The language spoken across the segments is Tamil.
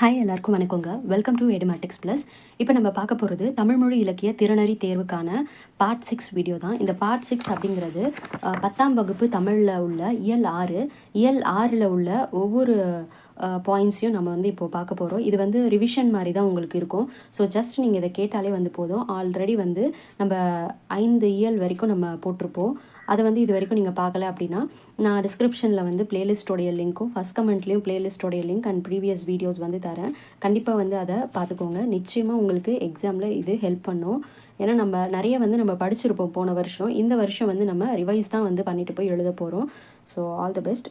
ஹாய் எல்லாருக்கும் வணக்கங்க. வெல்கம் டு எடமேட்டிக்ஸ் ப்ளஸ் இப்போ நம்ம பார்க்க போகிறது தமிழ்மொழி இலக்கிய திறனறி தேர்வுக்கான பார்ட் சிக்ஸ் வீடியோ தான். இந்த பார்ட் சிக்ஸ் அப்படிங்கிறது பத்தாம் வகுப்பு தமிழில் உள்ள இயல் ஆறு. இயல் ஆறில் உள்ள ஒவ்வொரு பாயிண்ட்ஸையும் நம்ம வந்து இப்போது பார்க்க போகிறோம் இது வந்து ரிவிஷன் மாதிரி தான் உங்களுக்கு இருக்கும். ஸோ ஜஸ்ட் நீங்கள் இதை கேட்டாலே வந்து போதும். ஆல்ரெடி வந்து நம்ம ஐந்து இயல் வரைக்கும் நம்ம போட்டிருப்போம். அதை வந்து இது வரைக்கும் நீங்கள் பார்க்கல அப்படின்னா நான் டிஸ்கிரிப்ஷனில் வந்து பிளேலிஸ்ட்டோடைய லிங்க்கும் ஃபஸ்ட் கமெண்ட்லேயும் பிளேலிஸ்ட்டோடைய லிங்க் அண்ட் ப்ரீவியஸ் வீடியோஸ் வந்து தரேன். கண்டிப்பாக வந்து அதை பார்த்துக்கோங்க. நிச்சயமாக உங்களுக்கு எக்ஸாமில் இது ஹெல்ப் பண்ணும். ஏன்னா நம்ம நிறைய வந்து நம்ம படிச்சிருப்போம் போன வருஷம். இந்த வருஷம் வந்து நம்ம ரிவைஸ் தான் வந்து பண்ணிட்டு போய் எழுத போகிறோம் ஸோ ஆல் தி பெஸ்ட்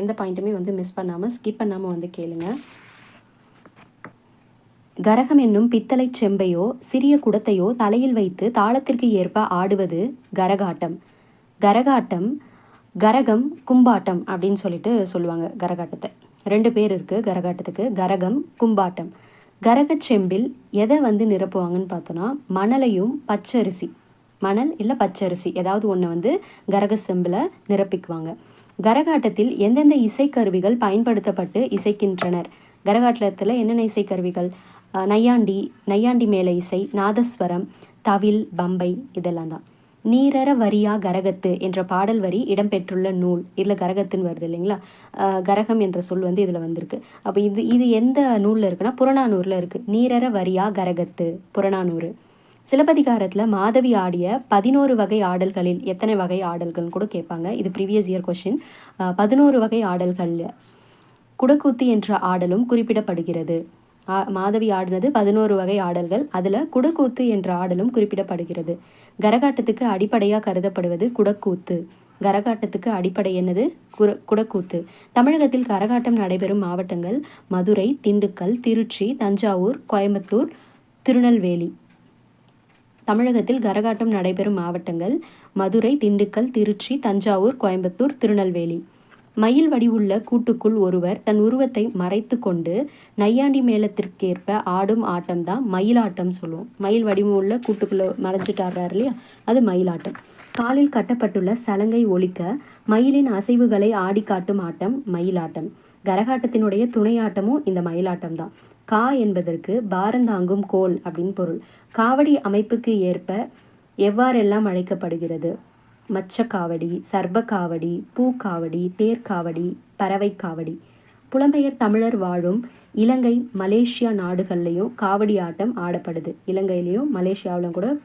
எந்த பாயிண்ட்டுமே வந்து மிஸ் பண்ணாமல் ஸ்கிப் பண்ணாமல் வந்து கேளுங்க. கரகம் என்னும் பித்தளைச் செம்பையோ சிறிய குடத்தையோ தலையில் வைத்து தாளத்திற்கு ஏற்ப ஆடுவது கரகாட்டம். கரகாட்டம் கரகம் கும்பாட்டம் அப்படின்னு சொல்லிட்டு சொல்லுவாங்க கரகாட்டத்தை. ரெண்டு பேர் இருக்குது கரகாட்டத்துக்கு. கரகம் கும்பாட்டம். கரகச் செம்பில் எதை வந்து நிரப்புவாங்கன்னு பார்த்தோன்னா மணலையும் பச்சரிசி. மணல் இல்லை பச்சரிசி. ஏதாவது ஒன்று வந்து கரக செம்பில் நிரப்பிக்குவாங்க. கரகாட்டத்தில் எந்தெந்த இசைக்கருவிகள் பயன்படுத்தப்பட்டு இசைக்கின்றனர்? கரகாட்டத்தில் என்னென்ன இசைக்கருவிகள்? நையாண்டி நையாண்டி மேல இசை நாதஸ்வரம் தவில் பம்பை இதெல்லாம் தான். நீரற வரியா கரகத்து என்ற பாடல் வரி இடம்பெற்றுள்ள நூல். இதில் கரகத்துன்னு வருது இல்லைங்களா? கரகம் என்ற சொல் வந்து இதில் வந்திருக்கு. அப்போ இது இது எந்த நூலில் இருக்குன்னா புறநானூரில் இருக்குது நீரற வரியா கரகத்து புறநானூறு. சிலப்பதிகாரத்தில் மாதவி ஆடிய பதினோரு வகை ஆடல்களில் எத்தனை வகை ஆடல்கள்னு கூட கேட்பாங்க. இது ப்ரீவியஸ் இயர் கொஷின் பதினோரு வகை ஆடல்களில் குடக்கூத்து என்ற ஆடலும் குறிப்பிடப்படுகிறது. மாதவி ஆடினது பதினோரு வகை ஆடல்கள். அதில் குடக்கூத்து என்ற ஆடலும் குறிப்பிடப்படுகிறது. கரகாட்டத்துக்கு அடிப்படையாக கருதப்படுவது குடக்கூத்து. கரகாட்டத்துக்கு அடிப்படை என்னது? குர குடக்கூத்து. தமிழகத்தில் கரகாட்டம் நடைபெறும் மாவட்டங்கள் மதுரை திண்டுக்கல் திருச்சி தஞ்சாவூர் கோயம்புத்தூர் திருநெல்வேலி. தமிழகத்தில் கரகாட்டம் நடைபெறும் மாவட்டங்கள் மதுரை திண்டுக்கல் திருச்சி தஞ்சாவூர் கோயம்புத்தூர் திருநெல்வேலி. மயில் வடிவுள்ள கூட்டுக்குள் ஒருவர் தன் உருவத்தை மறைத்து கொண்டு நையாண்டி மேளத்திற்கேற்ப ஆடும் ஆட்டம் தான் மயிலாட்டம் சொல்லுவோம். மயில் வடிவுள்ள கூட்டுக்குள்ளே மறைஞ்சிட்டு ஆடுறாரு இல்லையா அது மயிலாட்டம். காலில் கட்டப்பட்டுள்ள சலங்கை ஒழிக்க மயிலின் அசைவுகளை ஆடி காட்டும் ஆட்டம் மயிலாட்டம். கரகாட்டத்தினுடைய துணையாட்டமும் இந்த மயிலாட்டம் தான் கா என்பதற்கு பாரந்தாங்கும் கோல் அப்படின்னு பொருள். காவடி அமைப்புக்கு ஏற்ப எவ்வாறெல்லாம் அழைக்கப்படுகிறது? மச்சக்காவடி சர்பக்காவடி பூக்காவடி தேர்க்காவடி பறவைக்காவடி. புலம்பெயர் தமிழர் வாழும் இலங்கை மலேசியா நாடுகள்லையும் காவடி ஆட்டம் ஆடப்படுது. இலங்கையிலையும் மலேசியாவிலும் கூட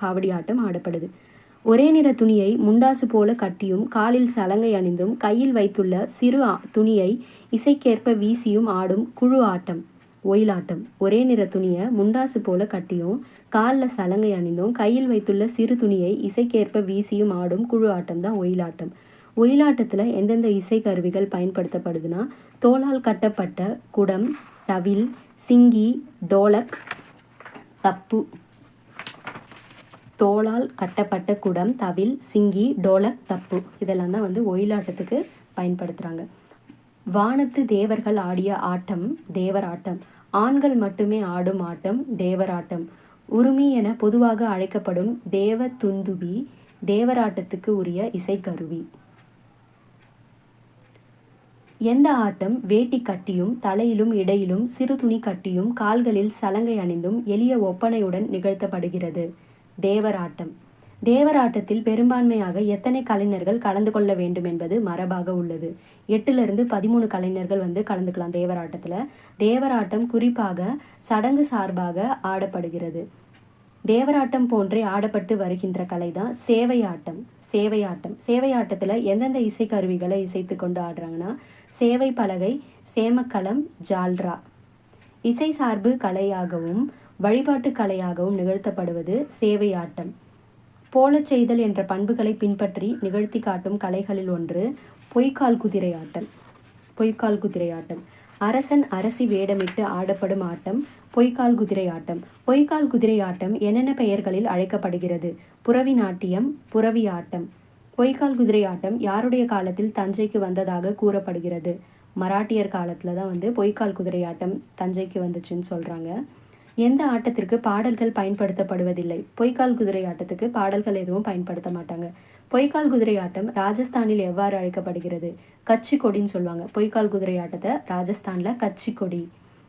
காவடி ஆட்டம் ஆடப்படுது. ஒரே நிற துணியை முண்டாசு போல கட்டியும் காலில் சலங்கை அணிந்தும் கையில் வைத்துள்ள சிறு துணியை இசைக்கேற்ப வீசியும் ஆடும் குழு ஆட்டம் ஒயிலாட்டம். ஒரே நிற துணியை முண்டாசு போல கட்டியும் காலில் சலங்கை அணிந்தும். கையில் வைத்துள்ள சிறு துணியை இசைக்கேற்ப வீசியும் ஆடும் குழு ஆட்டம் தான் ஒயிலாட்டம். ஒயிலாட்டத்தில் எந்தெந்த இசை கருவிகள் பயன்படுத்தப்படுதுன்னா தோளால் கட்டப்பட்ட குடம் தவில் சிங்கி டோலக் தப்பு தோளால் கட்டப்பட்ட குடம் தவில் சிங்கி டோலக் தப்பு இதெல்லாம் தான் வந்து ஒயிலாட்டத்துக்கு பயன்படுத்துகிறாங்க வானத்து தேவர்கள் ஆடிய ஆட்டம் தேவராட்டம். ஆண்கள் மட்டுமே ஆடும் ஆட்டம் தேவராட்டம். உருமி என பொதுவாக அழைக்கப்படும் தேவ துந்துவி தேவராட்டத்துக்கு உரிய இசைக்கருவி. எந்த ஆட்டம் வேட்டி கட்டியும் தலையிலும் இடையிலும் சிறு துணி கட்டியும் கால்களில் சலங்கை அணிந்தும் எளிய ஒப்பனையுடன் நிகழ்த்தப்படுகிறது. தேவராட்டம். தேவராட்டத்தில் பெரும்பான்மையாக எத்தனை கலைஞர்கள் கலந்து கொள்ள வேண்டும் என்பது மரபாக உள்ளது. எட்டுலேருந்து பதிமூணு கலைஞர்கள் வந்து கலந்துக்கலாம் தேவராட்டத்தில். தேவராட்டம் குறிப்பாக சடங்கு சார்பாக ஆடப்படுகிறது. தேவராட்டம் போன்றே ஆடப்பட்டு வருகின்ற கலை தான் சேவையாட்டம். சேவையாட்டம். சேவையாட்டத்தில் எந்தெந்த இசைக்கருவிகளை இசைத்து கொண்டு ஆடுறாங்கன்னா சேவை பலகை சேமக்களம் ஜால்ரா. இசை சார்பு கலையாகவும் வழிபாட்டு கலையாகவும் நிகழ்த்தப்படுவது சேவையாட்டம். போலச் செய்தல் என்ற பண்புகளை பின்பற்றி நிகழ்த்தி காட்டும் கலைகளில் ஒன்று பொய்க்கால் குதிரை ஆட்டம் பொய்க்கால் குதிரை ஆட்டம் அரசன் அரசி வேடமிட்டு ஆடப்படும் ஆட்டம் பொய்க்கால் குதிரை ஆட்டம். பொய்க்கால் குதிரை ஆட்டம் என்னென்ன பெயர்களில் அழைக்கப்படுகிறது? புறவி நாட்டியம் புறவி ஆட்டம். பொய்க்கால் குதிரை ஆட்டம் யாருடைய காலத்தில் தஞ்சைக்கு வந்ததாக கூறப்படுகிறது? மராட்டியர் காலத்தில் தான் வந்து பொய்க்கால் குதிரை ஆட்டம் தஞ்சைக்கு வந்துச்சுன்னு சொல்கிறாங்க எந்த ஆட்டத்திற்கு பாடல்கள் பயன்படுத்தப்படுவதில்லை? பொய்க்கால் குதிரை ஆட்டத்துக்கு பாடல்கள் எதுவும் பயன்படுத்த மாட்டாங்க. பொய்க்கால் குதிரை ஆட்டம் ராஜஸ்தானில் எவ்வாறு அழைக்கப்படுகிறது? கச்சி கொடின்னு சொல்லுவாங்க. பொய்க்கால் குதிரை ஆட்டத்தை ராஜஸ்தானில் கச்சி கொடி.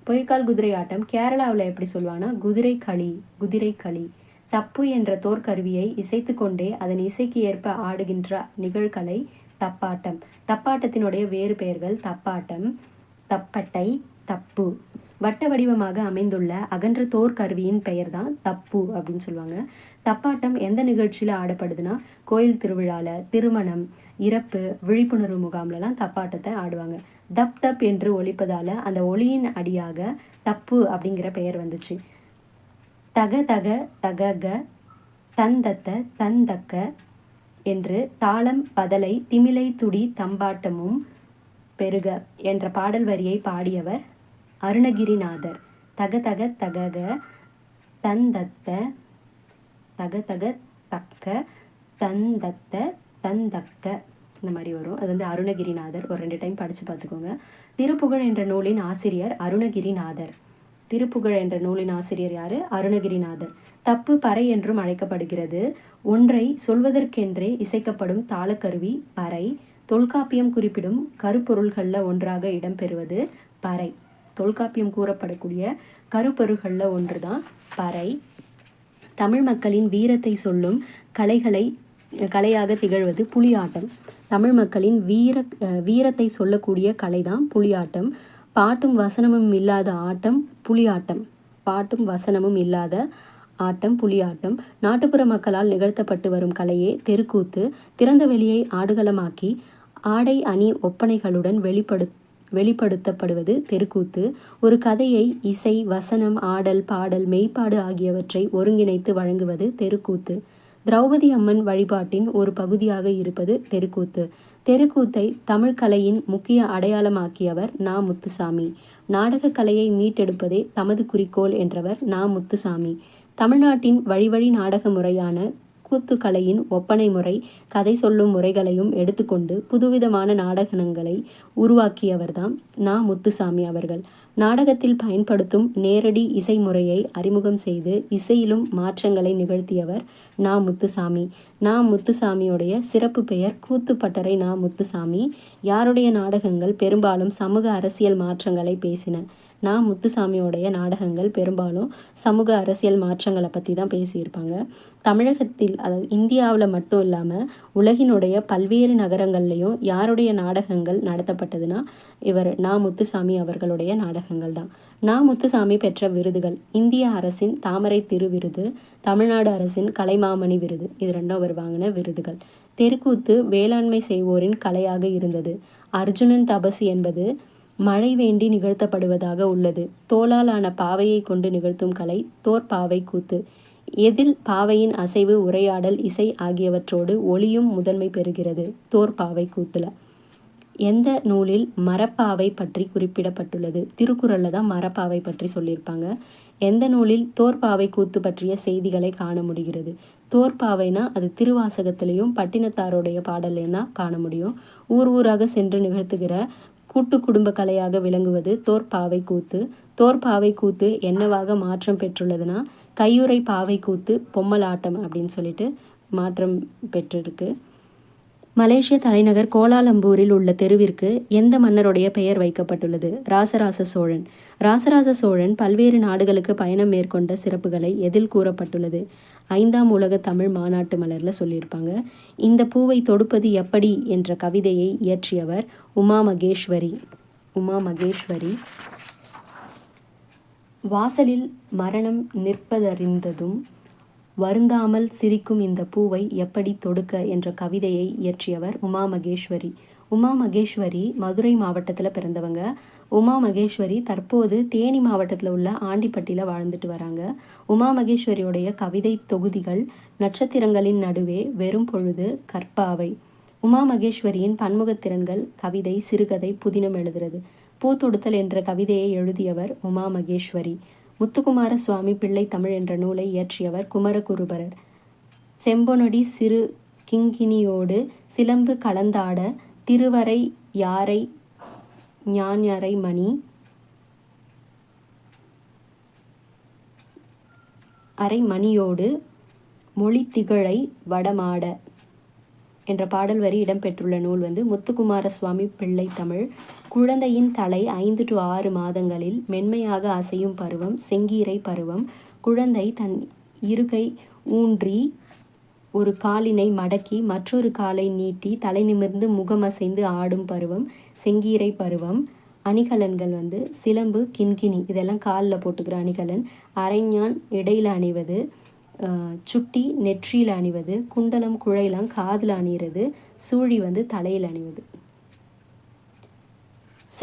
பொய்க்கால் குதிரை ஆட்டம் கேரளாவில் எப்படி சொல்லுவாங்கன்னா குதிரை களி குதிரை களி. தப்பு என்ற தோற்கருவியை இசைத்து கொண்டே அதன் இசைக்கு ஏற்ப ஆடுகின்ற நிகழ்கலை தப்பாட்டம். தப்பாட்டத்தினுடைய வேறு பெயர்கள் தப்பாட்டம் தப்பட்டை தப்பு. வட்ட வடிவமாக அமைந்துள்ள அகன்ற தோற்கருவியின் பெயர்தான் பெயர் தான் தப்பு அப்படின்னு சொல்லுவாங்க. தப்பாட்டம் எந்த நிகழ்ச்சியில் ஆடப்படுதுன்னா கோயில் திருவிழாவில் திருமணம் இறப்பு விழிப்புணர்வு முகாம்லலாம் தப்பாட்டத்தை ஆடுவாங்க. தப் தப் என்று ஒழிப்பதால் அந்த ஒளியின் அடியாக தப்பு அப்படிங்கிற பெயர் வந்துச்சு. தக தக தகக தந்தத்த தந்தக்க என்று தாளம் பதலை திமிலை துடி தம்பாட்டமும் பெருக என்ற பாடல் வரியை பாடியவர் அருணகிரிநாதர். தக தக தகக தந்தத்த தகதக தக்க தந்தத்த தந்தக்க இந்த மாதிரி வரும். அது வந்து அருணகிரிநாதர். ஒரு ரெண்டு டைம் படித்து பார்த்துக்கோங்க. திருப்புகழ் என்ற நூலின் ஆசிரியர் அருணகிரிநாதர். திருப்புகழ் என்ற நூலின் ஆசிரியர் யாரு? அருணகிரிநாதர். தப்பு பறை என்றும் அழைக்கப்படுகிறது. ஒன்றை சொல்வதற்கென்றே இசைக்கப்படும் தாளக்கருவி பறை தொல்காப்பியம் குறிப்பிடும் கருப்பொருள்களில் ஒன்றாக இடம்பெறுவது பறை. தொல்காப்பியம் கூறப்படக்கூடிய கருப்பொருள்களில் ஒன்று தான் பறை. தமிழ் மக்களின் வீரத்தை சொல்லும் கலைகளை கலையாக திகழ்வது புலியாட்டம். தமிழ் மக்களின் வீர வீரத்தை சொல்லக்கூடிய கலை தான் புலியாட்டம். பாட்டும் வசனமும் இல்லாத ஆட்டம் புலியாட்டம். பாட்டும் வசனமும் இல்லாத ஆட்டம் புலியாட்டம். நாட்டுப்புற மக்களால் நிகழ்த்தப்பட்டு வரும் கலையே தெருக்கூத்து. திறந்த வெளியை ஆடுகளமாக்கி ஆடை அணி ஒப்பனைகளுடன் வெளிப்படு வெளிப்படுத்தப்படுவது தெருக்கூத்து. ஒரு கதையை இசை வசனம் ஆடல் பாடல் மெய்ப்பாடு ஆகியவற்றை ஒருங்கிணைத்து வழங்குவது தெருக்கூத்து. திரௌபதி அம்மன் வழிபாட்டின் ஒரு பகுதியாக இருப்பது தெருக்கூத்து. தெருக்கூத்தை தமிழ் கலையின் முக்கிய அடையாளமாக்கியவர் நா. முத்துசாமி. நாடக கலையை மீட்டெடுப்பதே தமது குறிக்கோள் என்றவர் நா. முத்துசாமி. தமிழ்நாட்டின் வழிவழி நாடக முறையான கூத்துக்கலையின் ஒப்பனை முறை கதை சொல்லும் முறைகளையும் எடுத்துக்கொண்டு புதுவிதமான நாடகங்களை உருவாக்கியவர்தான் நா. முத்துசாமி அவர்கள். நாடகத்தில் பயன்படுத்தும் நேரடி இசை முறையை அறிமுகம் செய்து இசையிலும் மாற்றங்களை நிகழ்த்தியவர் நா. முத்துசாமி. நா. முத்துசாமியுடைய சிறப்பு பெயர் கூத்துப்பட்டறை நா. முத்துசாமி. யாருடைய நாடகங்கள் பெரும்பாலும் சமூக அரசியல் மாற்றங்களை பேசின நா முத்துசாமியோடைய நாடகங்கள் பெரும்பாலும் சமூக அரசியல் மாற்றங்களை பற்றி தான் பேசியிருப்பாங்க. தமிழகத்தில் அதாவது இந்தியாவில் மட்டும் இல்லாமல் உலகினுடைய பல்வேறு நகரங்கள்லேயும் யாருடைய நாடகங்கள் நடத்தப்பட்டதுன்னா இவர் நா முத்துசாமி அவர்களுடைய நாடகங்கள் தான். நா முத்துசாமி பெற்ற விருதுகள் இந்திய அரசின் தாமரை திரு விருது தமிழ்நாடு அரசின் கலைமாமணி விருது இது ரெண்டும் அவர் வாங்கின விருதுகள். தெருக்கூத்து வேளாண்மை செய்வோரின் கலையாக இருந்தது. அர்ஜுனன் தபசு என்பது மழை வேண்டி நிகழ்த்தப்படுவதாக உள்ளது. தோலால் ஆன பாவையை கொண்டு நிகழ்த்தும் கலை தோற்பாவை கூத்து. எதில் பாவையின் அசைவு உரையாடல் இசை ஆகியவற்றோடு ஒளியும் முதன்மை பெறுகிறது. தோற்பாவை கூத்துல. எந்த நூலில் மரப்பாவை பற்றி குறிப்பிடப்பட்டுள்ளது? திருக்குறளில் தான் மரப்பாவை பற்றி சொல்லியிருப்பாங்க. எந்த நூலில் தோற்பாவை கூத்து பற்றிய செய்திகளை காண முடிகிறது? தோற்பாவைனா அது திருவாசகத்திலையும் பட்டினத்தாரோடைய பாடலையும் தான் காண முடியும். ஊர் ஊராக சென்று நிகழ்த்துகிற கூட்டு குடும்ப கலையாக விளங்குவது தோற்பாவை கூத்து. தோற்பாவை கூத்து என்னவாக மாற்றம் பெற்றுள்ளதுன்னா கையுறை பாவை கூத்து பொம்மலாட்டம் அப்படின்னு சொல்லிட்டு மாற்றம் பெற்றிருக்கு. மலேசிய தலைநகர் கோலாலம்பூரில் உள்ள தெருவிற்கு எந்த மன்னருடைய பெயர் வைக்கப்பட்டுள்ளது? ராசராச சோழன். ராசராச சோழன் பல்வேறு நாடுகளுக்கு பயணம் மேற்கொண்ட சிறப்புகளை எதில் கூறப்பட்டுள்ளது? ஐந்தாம் உலக தமிழ் மாநாட்டு மலரில் சொல்லியிருப்பாங்க. இந்த பூவை தொடுப்பது எப்படி என்ற கவிதையை இயற்றியவர் உமா மகேஸ்வரி உமா மகேஸ்வரி வாசலில் மரணம் நிற்பதறிந்ததும் வருந்தாமல் சிரிக்கும் இந்த பூவை எப்படி தொடுக்க என்ற கவிதையை இயற்றியவர் உமா மகேஸ்வரி உமா மகேஸ்வரி மதுரை மாவட்டத்தில் பிறந்தவங்க. உமா மகேஸ்வரி தற்போது தேனி மாவட்டத்தில் உள்ள ஆண்டிப்பட்டியில் வாழ்ந்துட்டு வராங்க. உமா மகேஸ்வரியுடைய கவிதை தொகுதிகள் நட்சத்திரங்களின் நடுவே வெறும் பொழுது கற்பாவை. உமா மகேஸ்வரியின் பன்முகத்திறன்கள் கவிதை சிறுகதை புதினம் எழுதுறது. பூத்தொடுத்தல் என்ற கவிதையை எழுதியவர் உமா மகேஸ்வரி முத்துக்குமார சுவாமி பிள்ளை தமிழ் என்ற நூலை இயற்றியவர் குமரகுருபரர். செம்பொனடி சிறு கிங்கினியோடு சிலம்பு கலந்தாட திருவரை யாரை ஞானரை மணி அரை மணியோடு மொழி திகழை வடமாட என்ற பாடல் வரி இடம்பெற்றுள்ள நூல் வந்து முத்துக்குமார சுவாமி பிள்ளை தமிழ் குழந்தையின் தலை ஐந்து டு ஆறு மாதங்களில் மென்மையாக அசையும் பருவம் செங்கீரை பருவம். குழந்தை தன் இருக்கை ஊன்றி ஒரு காலினை மடக்கி மற்றொரு காலை நீட்டி தலை நிமிர்ந்து முகமசைந்து ஆடும் பருவம் செங்கீரை பருவம். அணிகலன்கள் வந்து சிலம்பு கின்கினி இதெல்லாம் காலில் போட்டுக்கிற அணிகலன். அரைஞான் இடையில் அணிவது சுட்டி நெற்றியில் அணிவது குண்டலம் குழையெல்லாம் காதில் அணிகிறது சூழி வந்து தலையில் அணிவது.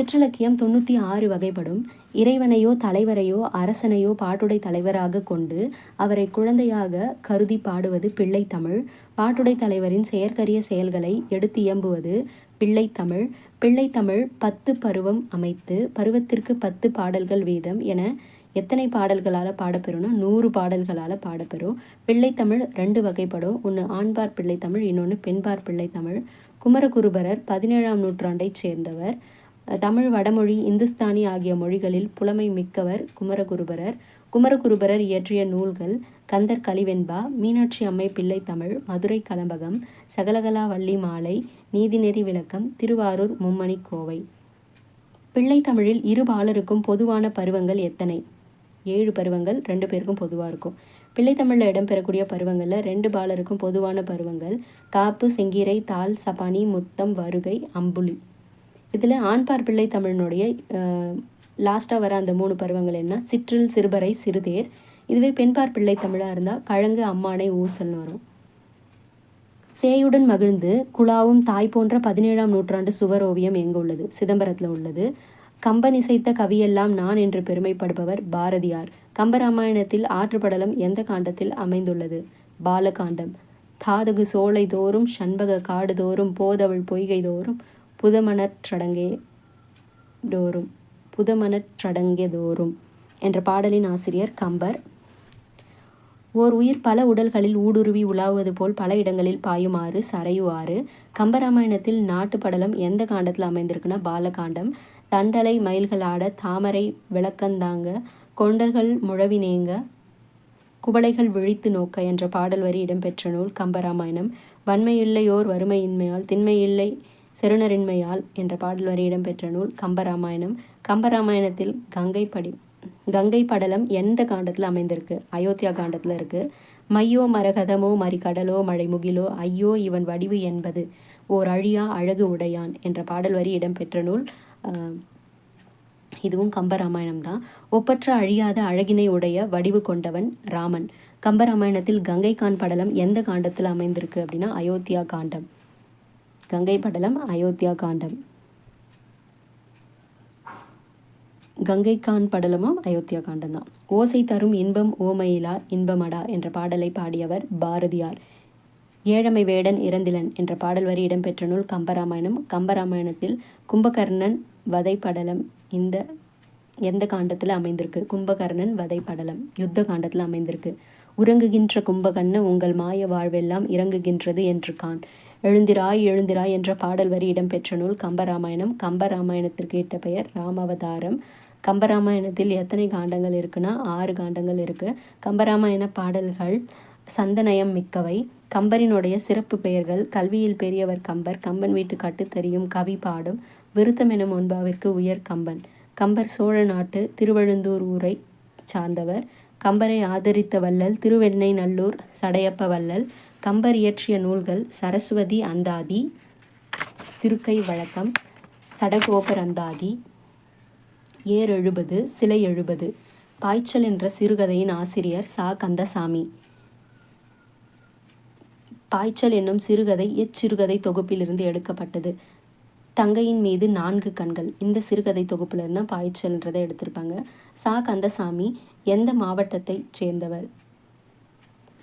சிற்றிலக்கியம் தொண்ணூற்றி ஆறு வகைப்படும். இறைவனையோ தலைவரையோ அரசனையோ பாட்டுடை தலைவராக கொண்டு அவரை குழந்தையாக கருதி பாடுவது பிள்ளை தமிழ் பாட்டுடை தலைவரின் செயற்கரிய செயல்களை எடுத்து இயம்புவது பிள்ளை தமிழ் பிள்ளை தமிழ் பத்து பருவம் அமைத்து பருவத்திற்கு பத்து பாடல்கள் வீதம் என எத்தனை பாடல்களால் பாடப்பெறும்னா நூறு பாடல்களால் பாடப்பெறும். பிள்ளைத்தமிழ் ரெண்டு வகைப்படும். ஒன்று ஆண்பார் பிள்ளைத்தமிழ் இன்னொன்று பெண்பார் பிள்ளைத்தமிழ். குமரகுருபரர் பதினேழாம் நூற்றாண்டைச் சேர்ந்தவர். தமிழ் வடமொழி இந்துஸ்தானி ஆகிய மொழிகளில் புலமை மிக்கவர் குமரகுருபரர். குமரகுருபரர் இயற்றிய நூல்கள் கந்தர் கலிவெண்பா மீனாட்சி அம்மை பிள்ளை தமிழ் மதுரை கலம்பகம் சகலகலா வள்ளி மாலை நீதிநெறி விளக்கம் திருவாரூர் மும்மணி கோவை. பிள்ளை தமிழில் இரு பாலருக்கும் பொதுவான பருவங்கள் எத்தனை? ஏழு பருவங்கள் ரெண்டு பேருக்கும் பொதுவாக இருக்கும். பிள்ளை தமிழில் இடம்பெறக்கூடிய பருவங்களில் ரெண்டு பாலருக்கும் பொதுவான பருவங்கள் காப்பு செங்கீரை தால் சபானி முத்தம் வருகை அம்புலி. இதில் ஆண்பார் பிள்ளை தமிழனுடைய லாஸ்ட்டாக வர அந்த மூணு பருவங்கள் என்ன? சிற்றில் சிறுபறை சிறுதேர். இதுவே பெண்பார் பிள்ளை தமிழாக இருந்தால் கழங்கு அம்மானை ஊசல்னு வரும். சேயுடன் மகிழ்ந்து குழாவும் தாய் போன்ற பதினேழாம் நூற்றாண்டு சுவர் ஓவியம் எங்கு உள்ளது சிதம்பரத்தில் உள்ளது. கம்பன் இசைத்த கவியெல்லாம் நான் என்று பெருமைப்படுபவர் பாரதியார். கம்பராமாயணத்தில் ஆற்றுப்படலம் எந்த காண்டத்தில் அமைந்துள்ளது? பாலகாண்டம். தாதகு சோலை தோறும் சண்பக காடு தோறும் போதவள் பொய்கை தோறும் புதமணற்றடங்கே டோறும் புதமணற்றடங்கே தோறும் என்ற பாடலின் ஆசிரியர் கம்பர். ஓர் உயிர் பல உடல்களில் ஊடுருவி உலாவது போல் பல இடங்களில் பாயுமாறு சரையுவாறு. கம்பராமாயணத்தில் நாட்டு படலம் எந்த காண்டத்தில் அமைந்திருக்குன்னா பாலகாண்டம். தண்டலை மயில்கள் ஆட தாமரை விளக்கந்தாங்க கொண்டர்கள் முழவினேங்க குவளைகள் விழித்து நோக்க என்ற பாடல் வரி இடம்பெற்ற நூல் கம்பராமாயணம். வன்மையில்லையோர் வறுமையின்மையால் திண்மையில்லை செருணரின்மையால் என்ற பாடல் வரி இடம்பெற்ற நூல் கம்பராமாயணம். கம்பராமாயணத்தில் கங்கை படி கங்கை படலம் எந்த காண்டத்தில் அமைந்திருக்கு? அயோத்தியா காண்டத்தில் இருக்குது மையோ மரகதமோ மறிகடலோ மழை முகிலோ ஐயோ இவன் வடிவு என்பது ஓர் அழியா அழகு உடையான் என்ற பாடல் வரி இடம்பெற்ற நூல். இதுவும் கம்பராமாயணம் தான். ஒப்பற்ற அழியாத அழகினை உடைய வடிவு கொண்டவன் ராமன். கம்பராமாயணத்தில் கங்கை கான் படலம் எந்த காண்டத்தில் அமைந்திருக்கு அப்படின்னா அயோத்தியா காண்டம். கங்கை படலம் அயோத்தியா காண்டம். கங்கை கான் படலமும் அயோத்தியா காண்டம் தான் ஓசை தரும் இன்பம் ஓமையிலா இன்பமடா என்ற பாடலை பாடியவர் பாரதியார். ஏழமை வேடன் இறந்திலன் என்ற பாடல் வரி இடம்பெற்ற நூல் கம்பராமாயணம். கம்பராமாயணத்தில் கும்பகர்ணன் வதை படலம் இந்த எந்த காண்டத்தில் அமைந்திருக்கு? கும்பகர்ணன் வதை படலம் யுத்த காண்டத்தில் அமைந்திருக்கு. உறங்குகின்ற கும்பகர்ணன் உங்கள் மாய வாழ்வெல்லாம் இறங்குகின்றது என்று கான் எழுந்திராய் எழுந்திராய் என்ற பாடல் வரி இடம்பெற்ற நூல் கம்பராமாயணம். கம்பராமாயணத்திற்கு இட்ட பெயர் ராமவதாரம். கம்பராமாயணத்தில் எத்தனை காண்டங்கள் இருக்குன்னா ஆறு காண்டங்கள் இருக்குது கம்பராமாயண பாடல்கள் சந்தனயம் மிக்கவை. கம்பரினுடைய சிறப்பு பெயர்கள் கல்வியில் பெரியவர் கம்பர் கம்பன் வீட்டு கட்டுத்தறியும் கவி பாடும் விருத்தம் எனும் ஒன்பாவிற்கு உயர் கம்பன். கம்பர் சோழ நாட்டு திருவழுந்தூர் ஊரை சார்ந்தவர். கம்பரை ஆதரித்த வள்ளல் திருவெண்ணை நல்லூர் சடையப்ப வள்ளல். கம்பர் இயற்றிய நூல்கள் சரஸ்வதி அந்தாதி திருக்கை வழக்கம் சடகோபர் அந்தாதி ஏர் எழுபது சிலை எழுபது பாய்ச்சல் என்ற சிறுகதையின் ஆசிரியர் சா. கந்தசாமி. பாய்ச்சல் என்னும் சிறுகதை எச்சிறுகதை தொகுப்பிலிருந்து எடுக்கப்பட்டது. தங்கையின் மீது நான்கு கண்கள். இந்த சிறுகதை தொகுப்புல தான் பாய்ச்சல்ன்றதை எடுத்திருப்பாங்க. சா. கந்தசாமி எந்த மாவட்டத்தைச் சேர்ந்தவர்?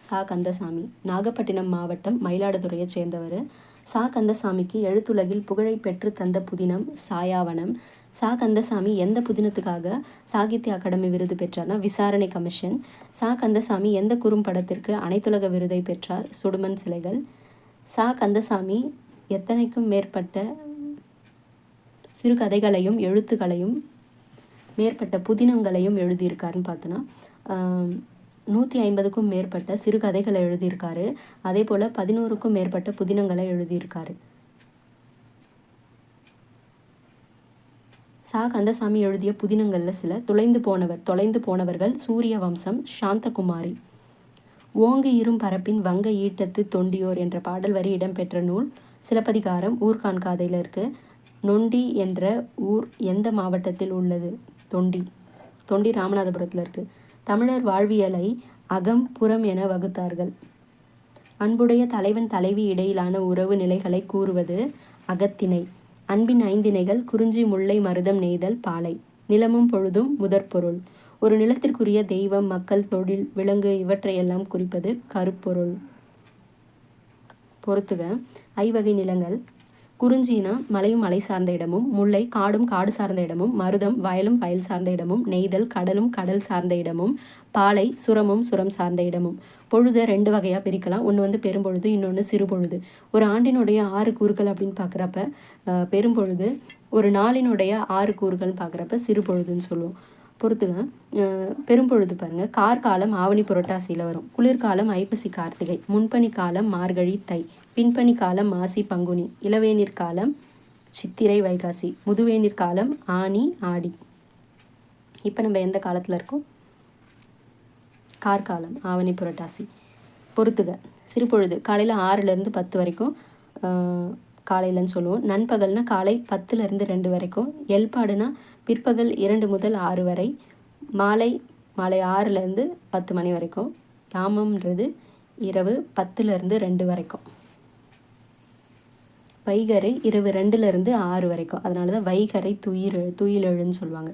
சா. கந்தசாமி. நாகப்பட்டினம் மாவட்டம் மயிலாடுதுறையை சேர்ந்தவர். சா. கந்தசாமிக்கு எழுத்துலகில் புகழை பெற்று தந்த புதினம் சாயாவனம். சா. கந்தசாமி எந்த புதினத்துக்காக சாகித்ய அகாடமி விருது பெற்றார்னா விசாரணை கமிஷன். சா. கந்தசாமி எந்த குறும்படத்திற்கு அனைத்துலக விருதை பெற்றார்? சுடுமன் சிலைகள். சா. கந்தசாமி எத்தனைக்கும் மேற்பட்ட சிறுகதைகளையும் எழுத்துக்களையும் மேற்பட்ட புதினங்களையும் எழுதியிருக்காருன்னு பார்த்தோன்னா நூற்றி ஐம்பதுக்கும் மேற்பட்ட சிறுகதைகளை எழுதியிருக்காரு. அதே போல் பதினோருக்கும் மேற்பட்ட புதினங்களை எழுதியிருக்காரு. சா. கந்தசாமி எழுதிய புதினங்களில் சில தொலைந்து போனவர் தொலைந்து போனவர்கள் சூரிய வம்சம் சாந்தகுமாரி. ஓங்கு இரும் பரப்பின் வங்க ஈட்டத்து தொண்டியோர் என்ற பாடல் வரி இடம்பெற்ற நூல் சிலப்பதிகாரம் ஊர்கான் காதையில் இருக்குது நொண்டி என்ற ஊர் எந்த மாவட்டத்தில் உள்ளது? தொண்டி. தொண்டி ராமநாதபுரத்தில் இருக்குது தமிழர் வாழ்வியலை அகம் புறம் என வகுத்தார்கள். அன்புடைய தலைவன் தலைவி இடையிலான உறவு நிலைகளை கூறுவது அகத்திணை. அன்பின் ஐந்திணைகள் குறிஞ்சி முல்லை மருதம் நெய்தல் பாலை. நிலமும் பொழுதும் முதற்பொருள். ஒரு நிலத்திற்குரிய தெய்வம் மக்கள் தொழில் விலங்கு இவற்றையெல்லாம் குறிப்பது கருப்பொருள். பொறுத்துக. ஐவகை நிலங்கள். குறிஞ்சினா மலையும் மலை சார்ந்த இடமும் முல்லை காடும் காடு சார்ந்த இடமும் மருதம் வயலும் வயல் சார்ந்த இடமும் நெய்தல் கடலும் கடல் சார்ந்த இடமும் பாலை சுரமும் சுரம் சார்ந்த இடமும். பொழுதை ரெண்டு வகையாக பிரிக்கலாம். ஒன்று வந்து பெரும்பொழுது இன்னொன்று சிறுபொழுது. ஒரு ஆண்டினுடைய ஆறு கூறுகள் அப்படின்னு பார்க்குறப்ப பெரும்பொழுது ஒரு நாளினுடைய ஆறு கூறுகள்னு பார்க்குறப்ப சிறுபொழுதுன்னு சொல்லுவோம். பொறுத்துங்க. பெரும்பொழுது பாருங்கள் கார்காலம் ஆவணி புரட்டாசியில் வரும். குளிர்காலம் ஐப்பசி கார்த்திகை. முன்பனி காலம் மார்கழி தை. பின்பனி காலம் மாசி பங்குனி. இளவேநீர் காலம் சித்திரை வைகாசி. முதுவேநீர் காலம் ஆனி ஆடி. இப்போ நம்ம எந்த காலத்தில் இருக்கோம்? கார்காலம் ஆவணி புரட்டாசி. பொறுத்துக. சிறுபொழுது. காலையில் ஆறுலேருந்து பத்து வரைக்கும் காலையிலன்னு சொல்லுவோம். நண்பகல்னா காலை பத்துலேருந்து ரெண்டு வரைக்கும். எல்பாடுனா பிற்பகல் இரண்டு முதல் ஆறு வரை மாலை மாலை ஆறுலேருந்து பத்து மணி வரைக்கும் யாமம்ன்றது இரவு பத்துலேருந்து ரெண்டு வரைக்கும். வைகரை இரவு ரெண்டுலேருந்து ஆறு வரைக்கும். அதனால தான் வைகரை துயிர் துயிலெழுன்னு சொல்லுவாங்க.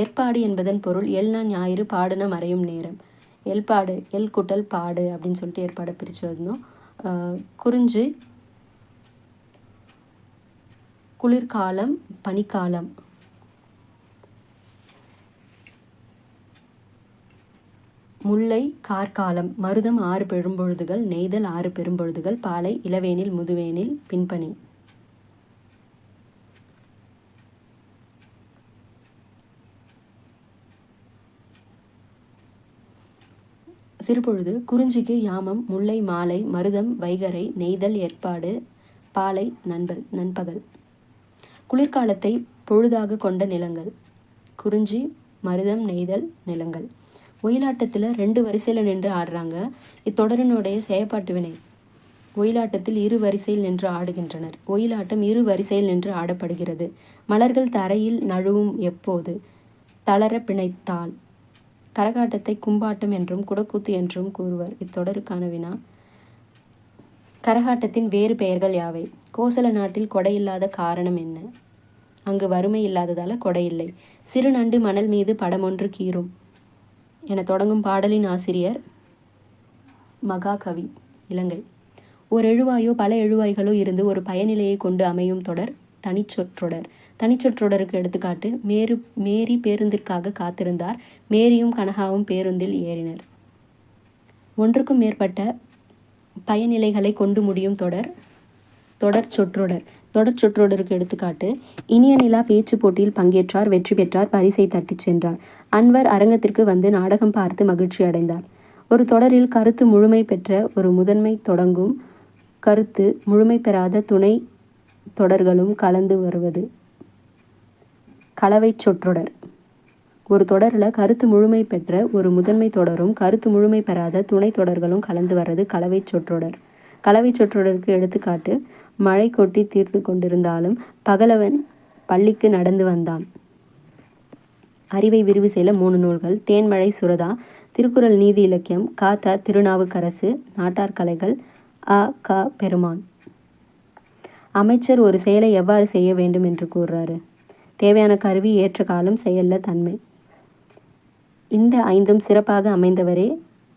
ஏற்பாடு என்பதன் பொருள் எல்னா ஞாயிறு பாடுன மறையும் நேரம். எல்பாடு எல் குட்டல் பாடு அப்படின்னு சொல்லிட்டு ஏற்பாடை பிரித்து எழுதணும் குறிஞ்சு குளிர்காலம் பனிக்காலம் முல்லை கார்காலம் மருதம் ஆறு பெரும்பொழுதுகள் நெய்தல் ஆறு பெரும்பொழுதுகள் பாலை இளவேனில் முதுவேனில் பின்பணி சிறுபொழுது குறிஞ்சிக்கு யாமம் முல்லை மாலை மருதம் வைகரை நெய்தல் ஏற்பாடு பாலை நண்பல் நண்பகல். குளிர்காலத்தை பொழுதாக கொண்ட நிலங்கள். குறிஞ்சி மருதம் நெய்தல் நிலங்கள். ஒயிலாட்டத்தில் ரெண்டு வரிசையில் நின்று ஆடுறாங்க. இத்தொடரினுடைய செயற்பாட்டு வினை. ஒயிலாட்டத்தில் இரு வரிசையில் நின்று ஆடுகின்றனர். ஒயிலாட்டம் இரு வரிசையில் நின்று ஆடப்படுகிறது. மலர்கள் தரையில் நழுவும் எப்போது? தளர பிணைத்தால். கரகாட்டத்தை கும்பாட்டம் என்றும் குடக்கூத்து என்றும் கூறுவர் இத்தொடருக்கான வினா. கரகாட்டத்தின் வேறு பெயர்கள் யாவை? கோசல நாட்டில் கொடை இல்லாத காரணம் என்ன? அங்கு வறுமை இல்லாததால கொடை இல்லை சிறு நண்டு மணல் மீது படமொன்று கீறும். என தொடங்கும் பாடலின் ஆசிரியர் மகாகவி இலங்கை ஒரு எழுவாயோ பல எழுவாய்களோ இருந்து ஒரு பயனிலையை கொண்டு அமையும் தொடர் தனிச்சொற்றொடர். தனிச்சொற்றொடருக்கு எடுத்துக்காட்டு மேரு மேரி பேருந்திற்காக காத்திருந்தார். மேரியும் கனகாவும் பேருந்தில் ஏறினர். ஒன்றுக்கும் மேற்பட்ட பயனிலைகளை கொண்டு முடியும் தொடர் தொடர் சொற்றொடர். தொடர் சுற்றோடருக்கு எடுத்துக்காட்டு இனிய நிலா பேச்சு போட்டியில் பங்கேற்றார் வெற்றி பெற்றார் பரிசை தட்டிச் சென்றார். அன்வர் அரங்கத்திற்கு வந்து நாடகம் பார்த்து மகிழ்ச்சி அடைந்தார். ஒரு தொடரில் கருத்து முழுமை பெற்ற ஒரு முதன்மை தொடங்கும் கருத்து முழுமை பெறாத துணை தொடர்களும் கலந்து வருவது. கலவை சொற்றொடர். ஒரு தொடரில் கருத்து முழுமை பெற்ற ஒரு முதன்மை தொடரும் கருத்து முழுமை பெறாத துணை தொடர்களும் கலந்து வர்றது கலவை சொற்றொடர். கலவை சொற்றொடருக்கு எடுத்துக்காட்டு மழை கொட்டி தீர்த்து கொண்டிருந்தாலும் பகலவன் பள்ளிக்கு நடந்து வந்தான். அறிவை விரிவு செய்ய மூணு நூல்கள். தேன்மழை சுரதா திருக்குறள் நீதி இலக்கியம் காத்தா திருநாவுக்கரசு நாட்டார் கலைகள் அ க பெருமான். அமைச்சர் ஒரு செயலை எவ்வாறு செய்ய வேண்டும் என்று கூறுறாரு. தேவையான கருவி ஏற்ற காலம் செயல்ல தன்மை. இந்த ஐந்தும் சிறப்பாக அமைந்தவரே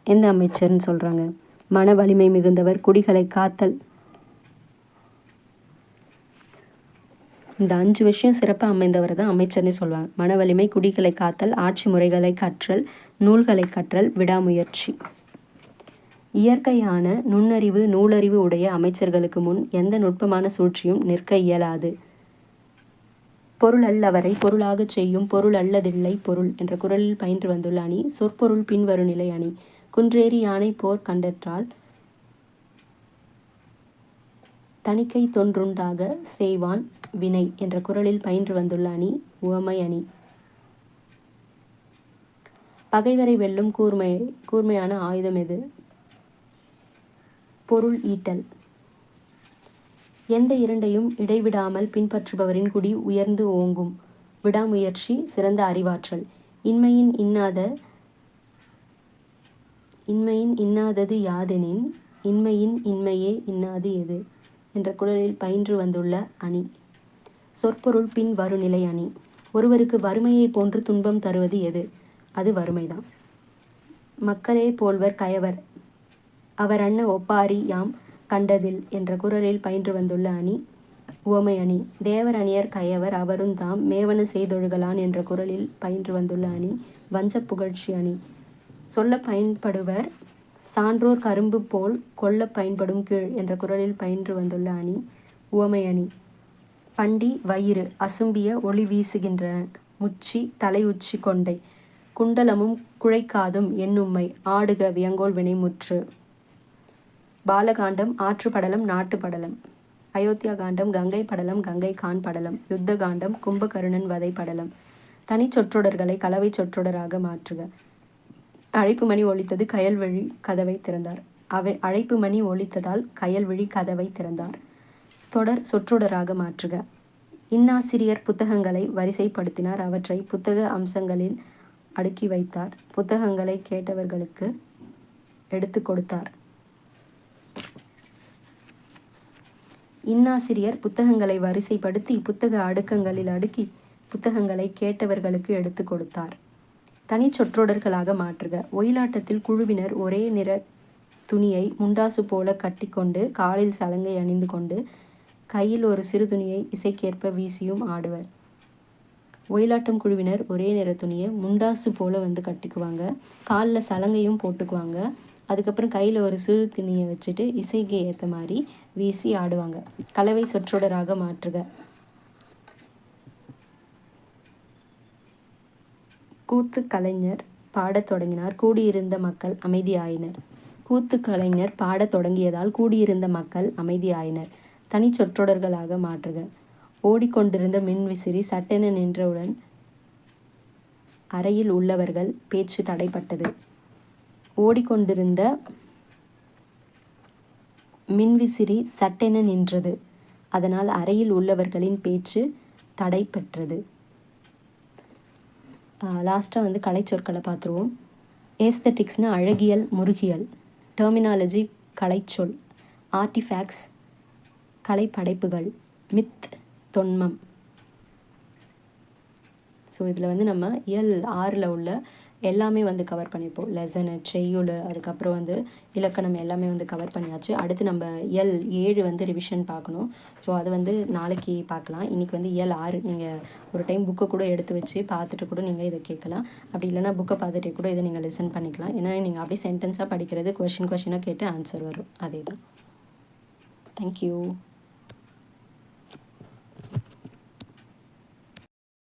எந்த அமைச்சர்னு சொல்கிறாங்க மன வலிமை மிகுந்தவர் குடிகளை காத்தல். இந்த அஞ்சு விஷயம் சிறப்பாக அமைந்தவர் தான் அமைச்சர்னு சொல்லுவாங்க. மன வலிமை குடிகளை காத்தல் ஆட்சி முறைகளை கற்றல் நூல்களை கற்றல் விடாமுயற்சி. இயற்கையான நுண்ணறிவு நூலறிவு உடைய அமைச்சர்களுக்கு முன் எந்த நுட்பமான சூழ்ச்சியும் நிற்க இயலாது. பொருள் அல்லவரை பொருளாகச் செய்யும் பொருள் அல்லதில்லை பொருள் என்ற குரலில் பயின்று வந்துள்ள அணி சொற்பொருள் பின்வரும் நிலை அணி. குன்றேறி யானை போர் கண்டற்றால் தணிக்கை தொன்றுண்டாக செய்வான் வினை என்ற குரலில் பயின்று வந்துள்ள அணி உவமை அணி. பகைவரை வெல்லும் கூர்மை கூர்மையான ஆயுதம் எது? பொருள் ஈட்டல். எந்த இரண்டையும் இடைவிடாமல் பின்பற்றுபவரின் குடி உயர்ந்து ஓங்கும். விடாமுயற்சி சிறந்த அறிவாற்றல். இன்மையின் இன்னாத இன்மையின் இன்னாதது யாதெனின் இன்மையின் இன்மையே இன்னாது எது? என்ற குரலில் பயின்று வந்துள்ள அணி. சொற்பொருள் பின் வருநிலை அணி. ஒருவருக்கு வறுமையை போன்று துன்பம் தருவது எது? அது வறுமைதான். மக்களே போல்வர் கயவர். அவர் அண்ண ஒப்பாரி யாம் கண்டதில் என்ற குரலில் பயின்று வந்துள்ள அணி. உவமை அணி. தேவர் அணியர் கயவர் அவரும் தாம் மேவன செய்தொழுகலான் என்ற குரலில் பயின்று வந்துள்ள அணி. வஞ்ச புகழ்ச்சி அணி. சொல்ல பயன்படுவர் சான்றோர் கரும்பு போல் கொல்ல பயன்படும் கீழ் என்ற குரலில் பயின்று வந்துள்ள அணி உவமை அணி. பண்டி வயிறு அசும்பிய ஒளி வீசுகின்றன. முச்சி தலை உச்சி கொண்டை. குண்டலமும் குழைக்காதும் என்னும்மை ஆடுக வியங்கோல் வினைமுற்று பாலகாண்டம் ஆற்றுப்படலம் நாட்டுப்படலம். அயோத்தியா காண்டம் கங்கை படலம் கங்கை கான் படலம். யுத்த காண்டம் கும்பகருணன் வதை படலம். தனி சொற்றொடர்களை கலவை சொற்றொடராக மாற்றுக. அழைப்பு மணி ஒலித்தது கயல்வழி கதவை திறந்தார். அவை அழைப்பு மணி ஒலித்ததால் கயல்வழி கதவை திறந்தார். தொடர் சொற்றொடராக மாற்றுக. இன்னாசிரியர் புத்தகங்களை வரிசைப்படுத்தினார். அவற்றை புத்தக அம்சங்களில் அடுக்கி வைத்தார். புத்தகங்களை கேட்டவர்களுக்கு எடுத்து கொடுத்தார். இன்னாசிரியர் புத்தகங்களை வரிசைப்படுத்தி புத்தக அடுக்கங்களில் அடுக்கி புத்தகங்களை கேட்டவர்களுக்கு எடுத்து கொடுத்தார். தனி சொற்றொடர்களாக மாற்றுக. ஒயிலாட்டத்தில் குழுவினர் ஒரே நிற துணியை முண்டாசு போல கட்டிக்கொண்டு காலில் சலங்கை அணிந்து கொண்டு கையில் ஒரு சிறு துணியை இசைக்கேற்ப வீசியும் ஆடுவர். ஒயிலாட்டம் குழுவினர் ஒரே நிற துணியை முண்டாசு போல் வந்து கட்டிக்குவாங்க. காலில் சலங்கையும் போட்டுக்குவாங்க. அதுக்கப்புறம் கையில் ஒரு சிறு துணியை வச்சுட்டு இசைக்கு ஏற்ற மாதிரி வீசி ஆடுவாங்க. கலவை சொற்றொடராக மாற்றுக. கூத்து கலைஞர் பாடத் தொடங்கினார். கூடியிருந்த மக்கள் அமைதியாயினர். கூத்து கலைஞர் பாடத் தொடங்கியதால் கூடியிருந்த மக்கள் அமைதியாயினர். தனி சொற்றொடர்களாக மாற்றுக. ஓடிக்கொண்டிருந்த மின்விசிறி சட்டென நின்றவுடன் அறையில் உள்ளவர்கள் பேச்சு தடைப்பட்டது. ஓடிக்கொண்டிருந்த மின்விசிறி சட்டென நின்றது. அதனால் அறையில் உள்ளவர்களின் பேச்சு தடைபெற்றது லாஸ்ட்டாக வந்து கலைச்சொற்களை பார்த்துருவோம். ஏஸ்தட்டிக்ஸ்னு அழகியல் முருகியல். டெர்மினாலஜி கலைச்சொல். ஆர்டிஃபேக்ட்ஸ் கலைப்படைப்புகள். மித் தொன்மம். ஸோ இதில் வந்து நம்ம இயல் ஆறில் உள்ள எல்லாமே வந்து கவர் பண்ணியிருப்போம் லெசனு செய்யுள் அதுக்கப்புறம் வந்து இலக்கணம் எல்லாமே வந்து கவர் பண்ணியாச்சு. அடுத்து நம்ம எல் ஏழு வந்து ரிவிஷன் பார்க்கணும். ஸோ அது வந்து நாளைக்கு பார்க்கலாம். இன்றைக்கி வந்து எல் ஆறு. நீங்கள் ஒரு டைம் புக்கை கூட எடுத்து வச்சு பார்த்துட்டு கூட நீங்கள் இதை கேட்கலாம். அப்படி இல்லைனா புக்கை பார்த்துட்டே கூட இதை நீங்கள் லிசன் பண்ணிக்கலாம். ஏன்னா நீங்கள் அப்படியே சென்டென்ஸாக படிக்கிறது கொஷின் கொஷினாக கேட்டு ஆன்சர் வரும். அதே தான் தேங்க்யூ